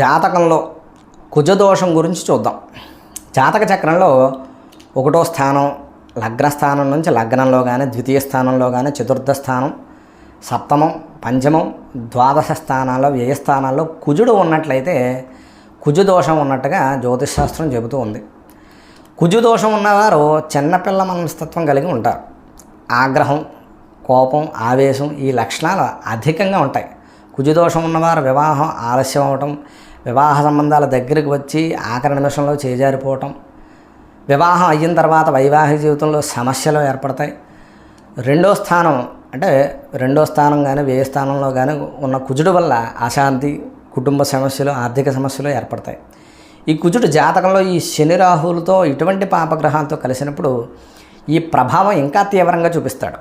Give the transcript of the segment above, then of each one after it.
జాతకంలో కుజదోషం గురించి చూద్దాం. జాతక చక్రంలో ఒకటో స్థానం లగ్న స్థానం నుంచి లగ్నంలో కానీ ద్వితీయ స్థానంలో కానీ చతుర్థ స్థానం సప్తమం పంచమం ద్వాదశ స్థానాల్లో వ్యయస్థానాల్లో కుజుడు ఉన్నట్లయితే కుజుదోషం ఉన్నట్టుగా జ్యోతిష్ శాస్త్రం చెబుతూ ఉంది. కుజుదోషం ఉన్నవారు చిన్నపిల్ల మనస్తత్వం కలిగి ఉంటారు. ఆగ్రహం కోపం ఆవేశం ఈ లక్షణాలు అధికంగా ఉంటాయి. కుజదోషం ఉన్నవారు వివాహం ఆలస్యం అవటం వివాహ సంబంధాల దగ్గరికి వచ్చి ఆఖరి నిమిషంలో చేజారిపోవటం వివాహం అయిన తర్వాత వైవాహిక జీవితంలో సమస్యలు ఏర్పడతాయి. రెండో స్థానం అంటే రెండో స్థానం కానీ వ్యయ స్థానంలో కానీ ఉన్న కుజుడు వల్ల అశాంతి కుటుంబ సమస్యలు ఆర్థిక సమస్యలు ఏర్పడతాయి. ఈ కుజుడు జాతకంలో ఈ శని రాహులతో ఇటువంటి పాపగ్రహాలతో కలిసినప్పుడు ఈ ప్రభావం ఇంకా తీవ్రంగా చూపిస్తాడు.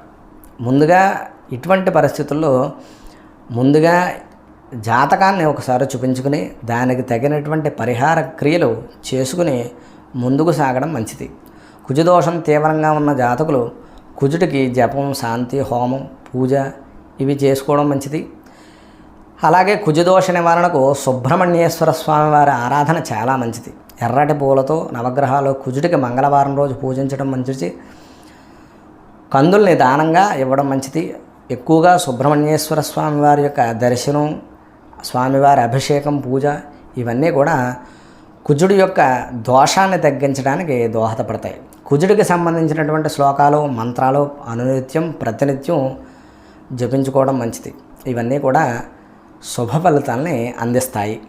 ముందుగా ఇటువంటి పరిస్థితుల్లో ముందుగా జాతకాన్ని ఒకసారి చూపించుకుని దానికి తగినటువంటి పరిహార క్రియలు చేసుకుని ముందుకు సాగడం మంచిది. కుజదోషం తీవ్రంగా ఉన్న జాతకులు కుజుడికి జపం శాంతి హోమం పూజ ఇవి చేసుకోవడం మంచిది. అలాగే కుజదోష నివారణకు సుబ్రహ్మణ్యేశ్వర స్వామి వారి ఆరాధన చాలా మంచిది. ఎర్రటి పూలతో నవగ్రహాలు కుజుడికి మంగళవారం రోజు పూజించడం మంచిది. కందుల్ని దానంగా ఇవ్వడం మంచిది. ఎక్కువగా సుబ్రహ్మణ్యేశ్వర స్వామి వారి యొక్క దర్శనం స్వామివారి అభిషేకం పూజ ఇవన్నీ కూడా కుజుడి యొక్క దోషాన్ని తగ్గించడానికి దోహదపడతాయి. కుజుడికి సంబంధించినటువంటి శ్లోకాలు మంత్రాలు అనునిత్యం ప్రతినిత్యం జపించుకోవడం మంచిది. ఇవన్నీ కూడా శుభ ఫలితాలని అందిస్తాయి.